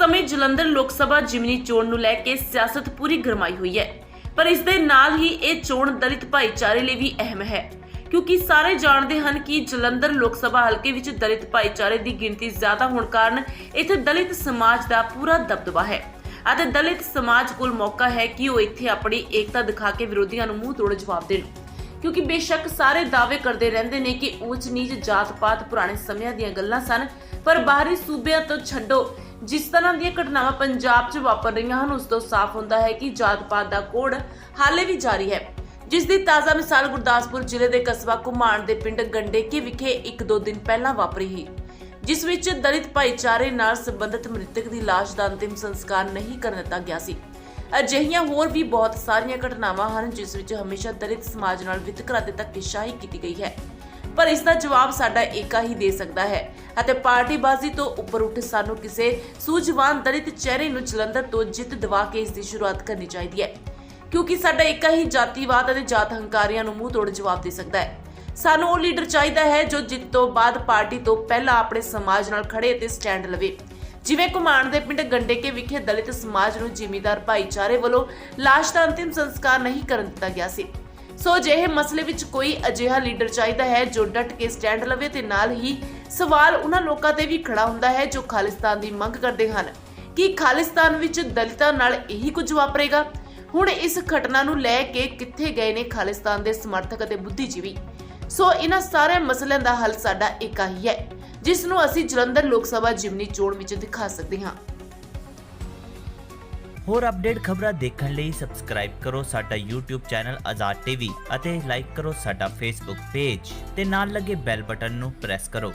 ਸਮੇਂ ਜਲੰਧਰ ਲੋਕ ਸਭਾ ਜਿਮਨੀ ਚੋਣ ਨੂੰ ਲੈ ਕੇ ਸਿਆਸਤ ਪੂਰੀ ਗਰਮਾਈ ਹੋਈ ਹੈ। ਪਰ ਇਸ ਦੇ ਨਾਲ ਹੀ ਇਹ ਚੋਣ ਦਲਿਤ ਭਾਈਚਾਰੇ ਲਈ ਵੀ ਅਹਿਮ ਹੈ। ਕਿਉਂਕਿ ਸਾਰੇ ਜਾਣਦੇ ਹਨ ਕਿ ਜਲੰਧਰ ਲੋਕ ਸਭਾ ਹਲਕੇ ਵਿੱਚ ਦਲਿਤ ਭਾਈਚਾਰੇ ਦੀ ਗਿਣਤੀ ਜ਼ਿਆਦਾ ਹੋਣ ਕਾਰਨ ਇੱਥੇ ਦਲਿਤ ਸਮਾਜ ਦਾ ਪੂਰਾ ਦਬਦਬਾ ਹੈ। ਅਤੇ ਦਲਿਤ ਸਮਾਜ ਕੋਲ ਮੌਕਾ ਹੈ ਕਿ ਉਹ ਇੱਥੇ ਆਪਣੀ ਏਕਤਾ ਦਿਖਾ ਕੇ ਵਿਰੋਧੀਆਂ ਨੂੰ ਮੂੰਹ ਤੋੜ ਜਵਾਬ ਦੇਣ। ਕਿਉਂਕਿ ਬੇਸ਼ੱਕ ਸਾਰੇ ਦਾਅਵੇ ਕਰਦੇ ਰਹਿੰਦੇ ਨੇ ਕਿ ਉੱਚ ਨੀਚ ਜਾਤ-ਪਾਤ ਪੁਰਾਣੇ ਸਮਿਆਂ ਦੀਆਂ ਗੱਲਾਂ ਸਨ, ਪਰ ਬਾਹਰੀ ਸੂਬਿਆਂ ਤੋਂ ਛੱਡੋ। ਜਿਸ ਤਰ੍ਹਾਂ ਦੀਆਂ ਘਟਨਾਵਾਂ ਪੰਜਾਬ 'ਚ ਵਾਪਰ ਰਹੀਆਂ ਹਨ, ਉਸ ਤੋਂ ਸਾਫ਼ ਹੁੰਦਾ ਹੈ ਕਿ ਜਾਤ-ਪਾਤ ਦਾ ਕੋਡ ਹਾਲੇ ਵੀ ਜਾਰੀ ਹੈ। ਜਿਸ ਦੀ ਤਾਜ਼ਾ ਮਿਸਾਲ ਗੁਰਦਾਸਪੁਰ ਜ਼ਿਲ੍ਹੇ ਦੇ ਕਸਬਾ ਘੁਮਾਣ ਦੇ ਪਿੰਡ ਗੰਡੇਕੇ ਵਿਖੇ ਇੱਕ ਦੋ ਦਿਨ ਪਹਿਲਾਂ ਵਾਪਰੀ ਸੀ। ਜਿਸ ਵਿੱਚ ਦਲਿਤ ਭਾਈਚਾਰੇ ਨਾਲ ਸੰਬੰਧਿਤ ਮ੍ਰਿਤਕ ਦੀ ਲਾਸ਼ ਦਾ ਅੰਤਿਮ ਸੰਸਕਾਰ ਨਹੀਂ ਕਰਨ ਦਿੱਤਾ ਗਿਆ ਸੀ। ਅਜਿਹੀਆਂ ਹੋਰ ਵੀ ਬਹੁਤ ਸਾਰੀਆਂ ਘਟਨਾਵਾਂ ਹਨ, ਜਿਸ ਵਿੱਚ ਹਮੇਸ਼ਾ ਦਲਿਤ ਸਮਾਜ ਨਾਲ ਵਿਤਕਰਾ ਤੇ ਧੱਕੇਸ਼ਾਹੀ ਕੀਤੀ ਗਈ ਹੈ। ਪਰ ਇਸ ਦਾ ਜਵਾਬ ਸਾਡਾ ਏਕਾ ਹੀ ਦੇ ਸਕਦਾ ਹੈ ਅਤੇ ਪਾਰਟੀਬਾਜ਼ੀ ਤੋਂ ਉੱਪਰ ਉੱਠ ਸਾਨੂੰ ਕਿਸੇ ਸੂਝਵਾਨ ਦਲਿਤ ਚਿਹਰੇ ਨੂੰ ਜਲੰਧਰ ਤੋਂ ਜਿੱਤ ਦਿਵਾ ਕੇ ਇਸ ਦੀ ਸ਼ੁਰੂਆਤ ਕਰਨੀ ਚਾਹੀਦੀ ਹੈ। ਕਿਉਂਕਿ ਸਾਡਾ ਏਕਾ ਹੀ ਜਾਤੀਵਾਦ ਅਤੇ ਜਾਤ ਹੰਕਾਰੀਆਂ ਨੂੰ ਮੂੰਹ ਤੋੜ ਜਵਾਬ ਦੇ ਸਕਦਾ ਹੈ। ਸਾਨੂੰ ਉਹ ਲੀਡਰ ਚਾਹੀਦਾ ਹੈ ਜੋ ਜਿੱਤ ਤੋਂ ਬਾਅਦ ਪਾਰਟੀ ਤੋਂ ਪਹਿਲਾਂ ਆਪਣੇ ਸਮਾਜ ਨਾਲ ਖੜੇ ਅਤੇ ਸਟੈਂਡ ਲਵੇ। ਜਿਵੇਂ ਘੁਮਾਣ ਦੇ ਪਿੰਡ ਗੰਡੇਕੇ ਵਿਖੇ ਦਲਿਤ ਸਮਾਜ ਨੂੰ ਜ਼ਿਮੀਂਦਾਰ ਭਾਈਚਾਰੇ ਵੱਲੋਂ ਲਾਸ਼ ਦਾ ਅੰਤਿਮ ਸੰਸਕਾਰ ਨਹੀਂ ਕਰਨ ਦਿੱਤਾ ਗਿਆ ਸੀ। ਸੋ ਅਜਿਹੇ ਮਸਲੇ ਵਿੱਚ ਕੋਈ ਅਜਿਹਾ ਲੀਡਰ ਚਾਹੀਦਾ ਹੈ ਜੋ ਡਟ ਕੇ ਸਟੈਂਡ ਲਵੇ ਤੇ ਨਾਲ ਹੀ ਸਵਾਲ ਉਹਨਾਂ ਲੋਕਾਂ ਤੇ ਵੀ ਖੜਾ ਹੁੰਦਾ ਹੈ ਜੋ ਖਾਲਿਸਤਾਨ ਦੀ ਮੰਗ ਕਰਦੇ ਹਨ। ਕਿ ਖਾਲਿਸਤਾਨ ਵਿੱਚ ਦਲਿਤਾਂ ਨਾਲ ਇਹੀ ਕੁਝ ਵਾਪਰੇਗਾ? ਹੁਣ ਇਸ ਘਟਨਾ ਨੂੰ ਲੈ ਕੇ ਕਿੱਥੇ ਗਏ ਨੇ ਖਾਲਿਸਤਾਨ ਦੇ ਸਮਰਥਕ ਅਤੇ ਬੁੱਧੀਜੀਵੀ? ਸੋ ਇਹਨਾਂ ਸਾਰੇ ਮਸਲਿਆਂ ਦਾ ਹੱਲ ਸਾਡਾ ਇੱਕ ਹੀ ਹੈ। ਜਿਸ ਨੂੰ ਅਸੀਂ ਜਲੰਧਰ ਲੋਕ ਸਭਾ ਜਿਮਨੀ ਚੋਣ ਵਿੱਚ ਦਿਖਾ ਸਕਦੇ ਹਾਂ। ਹੋਰ ਅਪਡੇਟ ਖਬਰਾਂ ਦੇਖਣ ਲਈ ਸਬਸਕ੍ਰਾਈਬ ਕਰੋ ਸਾਡਾ YouTube ਚੈਨਲ ਆਜ਼ਾਦ ਟੀਵੀ ਅਤੇ ਲਾਈਕ ਕਰੋ ਸਾਡਾ Facebook ਪੇਜ ਤੇ ਨਾਲ ਲੱਗੇ ਬੈਲ ਬਟਨ ਨੂੰ ਪ੍ਰੈਸ ਕਰੋ।